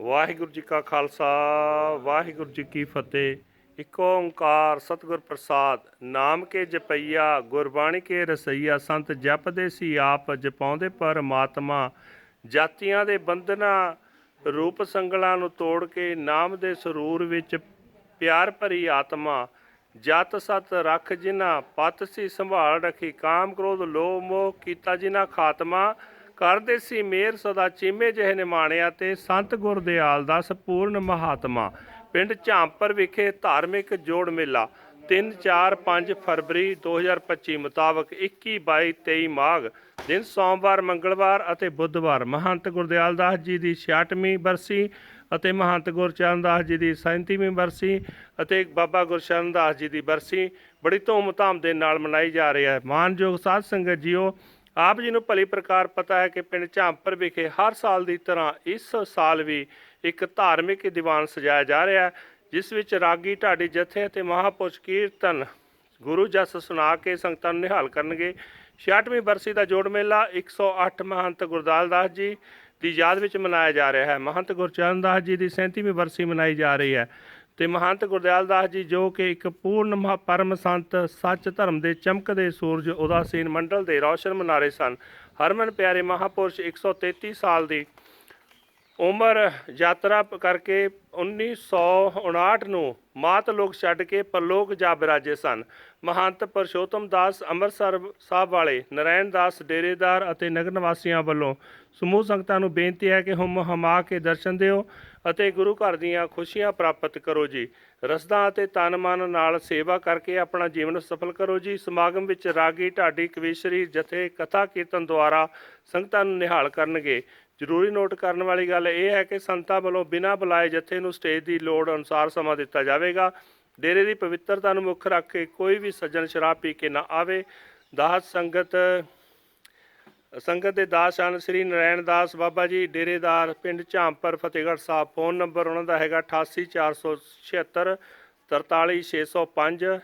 ਵਾਹਿਗੁਰੂ ਜੀ ਕਾ ਖਾਲਸਾ, ਵਾਹਿਗੁਰੂ ਜੀ ਕੀ ਫਤਿਹ। ਇਕ ਓੰਕਾਰ ਸਤਿਗੁਰ ਪ੍ਰਸਾਦ ਨਾਮ ਕੇ ਜਪਈਆ, ਗੁਰਬਾਣੀ ਕੇ ਰਸਈਆ, ਸੰਤ ਜਪਦੇ ਸੀ ਆਪ, ਜਪਾਉਂਦੇ ਪਰਮਾਤਮਾ। ਜਾਤੀਆਂ ਦੇ ਬੰਧਨਾਂ, ਰੂਪ ਸੰਗਲਾਂ ਨੂੰ ਤੋੜ ਕੇ ਨਾਮ ਦੇ ਸਰੂਰ ਵਿੱਚ ਪਿਆਰ ਭਰੀ ਆਤਮਾ। ਜਤ ਸਤ ਰੱਖ ਜਿਨਾ ਪਤ ਸੀ ਸੰਭਾਲ ਰੱਖੀ, ਕਾਮ ਕ੍ਰੋਧ, ਲੋਭ ਮੋਹ ਕੀਤਾ ਜਿਨਾ ਖਾਤਮਾ। ਕਰਦੇ ਸੀ ਮੇਰ ਸਦਾ ਚੀਮੇ ਜਿਹੇ ਨਿਮਾਣਿਆ ਤੇ ਸੰਤ ਗੁਰਦਿਆਲ ਦਾ ਸੰਪੂਰਨ ਮਹਾਤਮਾ। ਪਿੰਡ ਝਾਂਪਰ ਵਿਖੇ ਧਾਰਮਿਕ ਜੋੜ ਮੇਲਾ। 3 4 5 ਫਰਵਰੀ 2025 ਮੁਤਾਬਕ 21 22 23 ਮਾਘ ਦਿਨ ਸੋਮਵਾਰ, ਮੰਗਲਵਾਰ ਅਤੇ ਬੁੱਧਵਾਰ ਮਹੰਤ ਗੁਰਦਿਆਲ ਦਾਸ ਜੀ ਦੀ 66ਵੀਂ ਬਰਸੀ ਅਤੇ ਮਹੰਤ ਗੁਰਚਰਨ ਦਾਸ ਜੀ ਦੀ 37ਵੀਂ ਬਰਸੀ ਅਤੇ ਬਾਬਾ ਗੁਰਚਰਨ ਦਾਸ ਜੀ ਦੀ ਬਰਸੀ ਬੜੀ ਧੂਮਧਾਮ ਦੇ ਨਾਲ ਮਨਾਈ ਜਾ ਰਹੀ ਹੈ। ਮਾਨਯੋਗ ਸਾਧ ਸੰਗਤ ਜੀਓ ਆਪ ਜੀ ਨੂੰ ਭਲੀ ਪ੍ਰਕਾਰ ਪਤਾ ਹੈ ਕਿ ਪਿੰਡ ਝਾਂਪਰ ਵਿਖੇ ਹਰ ਸਾਲ ਦੀ ਤਰ੍ਹਾਂ ਇਸ ਸਾਲ ਵੀ ਇੱਕ ਧਾਰਮਿਕ ਦੀਵਾਨ ਸਜਾਇਆ ਜਾ ਰਿਹਾ ਹੈ, ਜਿਸ ਵਿੱਚ ਰਾਗੀ ਢਾਡੀ ਜਥੇ ਅਤੇ ਮਹਾਪੁਰਸ਼ ਕੀਰਤਨ ਗੁਰੂ ਜਸ ਸੁਣਾ ਕੇ ਸੰਗਤਾਂ ਨੂੰ ਨਿਹਾਲ ਕਰਨਗੇ। 66ਵੀਂ ਬਰਸੀ ਦਾ ਜੋੜ ਮੇਲਾ 108 ਮਹੰਤ ਗੁਰਦਾਲ ਦਾਸ ਜੀ ਦੀ ਯਾਦ ਵਿੱਚ ਮਨਾਇਆ ਜਾ ਰਿਹਾ ਹੈ। ਮਹੰਤ ਗੁਰਚਰਨ ਦਾਸ ਜੀ ਦੀ 37ਵੀਂ ਬਰਸੀ ਮਨਾਈ ਜਾ ਰਹੀ ਹੈ। ਤੇ ਮਹੰਤ ਗੁਰਦਿਆਲ ਦਾਸ ਜੀ ਜੋ ਕਿ ਇੱਕ ਪੂਰਨ ਮਹਾ ਪਰਮ ਸੰਤ, ਸੱਚ ਧਰਮ ਦੇ ਚਮਕਦੇ ਸੂਰਜ, ਉਦਾਸੀਨ ਮੰਡਲ ਦੇ ਰੌਸ਼ਨ ਮਨਾਰੇ ਸਨ। ਹਰਮਨ ਪਿਆਰੇ ਮਹਾਪੁਰਸ਼ 133 ਸਾਲ ਦੀ ਉਮਰ ਯਾਤਰਾ ਕਰਕੇ 1959 ਨੂੰ ਮਾਤ ਲੋਕ ਛੱਡ ਕੇ ਪਰਲੋਕ ਜਾ ਬਿਰਾਜੇ ਸਨ। ਮਹੰਤ ਪਰਸ਼ੋਤਮ ਦਾਸ, ਅੰਮ੍ਰਿਤਸਰ ਸਾਹਿਬ ਵਾਲੇ ਨਰੈਣ ਦਾਸ, ਡੇਰੇਦਾਰ ਅਤੇ ਨਗਰ ਨਿਵਾਸੀਆਂ ਵੱਲੋਂ ਸਮੂਹ ਸੰਗਤਾਂ ਨੂੰ ਬੇਨਤੀ ਹੈ ਕਿ ਹੁਮ ਹਮਾ ਕੇ ਦਰਸ਼ਨ ਦਿਓ ਅਤੇ ਗੁਰੂ ਘਰ ਦੀਆਂ ਖੁਸ਼ੀਆਂ ਪ੍ਰਾਪਤ ਕਰੋ ਜੀ। ਰਸਦਾਂ ਅਤੇ ਤਨ ਮਨ ਨਾਲ ਸੇਵਾ ਕਰਕੇ ਆਪਣਾ ਜੀਵਨ ਸਫਲ ਕਰੋ ਜੀ। ਸਮਾਗਮ ਵਿੱਚ ਰਾਗੀ, ਢਾਡੀ, ਕਵੀਸ਼ਰੀ, ਜਥੇ, ਕਥਾ ਕੀਰਤਨ ਦੁਆਰਾ ਸੰਗਤਾਂ ਨੂੰ ਨਿਹਾਲ ਕਰਨਗੇ। ਜ਼ਰੂਰੀ ਨੋਟ ਕਰਨ ਵਾਲੀ ਗੱਲ ਇਹ ਹੈ ਕਿ ਸੰਤਾਂ ਵੱਲੋਂ ਬਿਨਾਂ ਬੁਲਾਏ ਜਥੇ ਜਥੇ ਨੂੰ ਸਟੇਜ ਦੀ ਲੋੜ ਅਨੁਸਾਰ ਸਮਾਂ ਦਿੱਤਾ ਜਾਵੇਗਾ। ਡੇਰੇ ਦੀ ਪਵਿੱਤਰਤਾ ਨੂੰ ਮੁੱਖ ਰੱਖ ਕੇ ਕੋਈ ਵੀ ਸੱਜਣ ਸ਼ਰਾਬ ਪੀ ਕੇ ਨਾ ਆਵੇ। ਦਾਸ ਸੰਗਤ ਸੰਗਤ ਦੇ ਦਾਸ ਹਨ ਸ੍ਰੀ ਨਰੈਣ ਦਾਸ ਬਾਬਾ ਜੀ, ਡੇਰੇਦਾਰ ਪਿੰਡ ਝਾਂਪਰ, ਫਤਿਹਗੜ੍ਹ ਸਾਹਿਬ। ਫੋਨ ਨੰਬਰ ਉਹਨਾਂ ਦਾ ਹੈਗਾ 88476 43605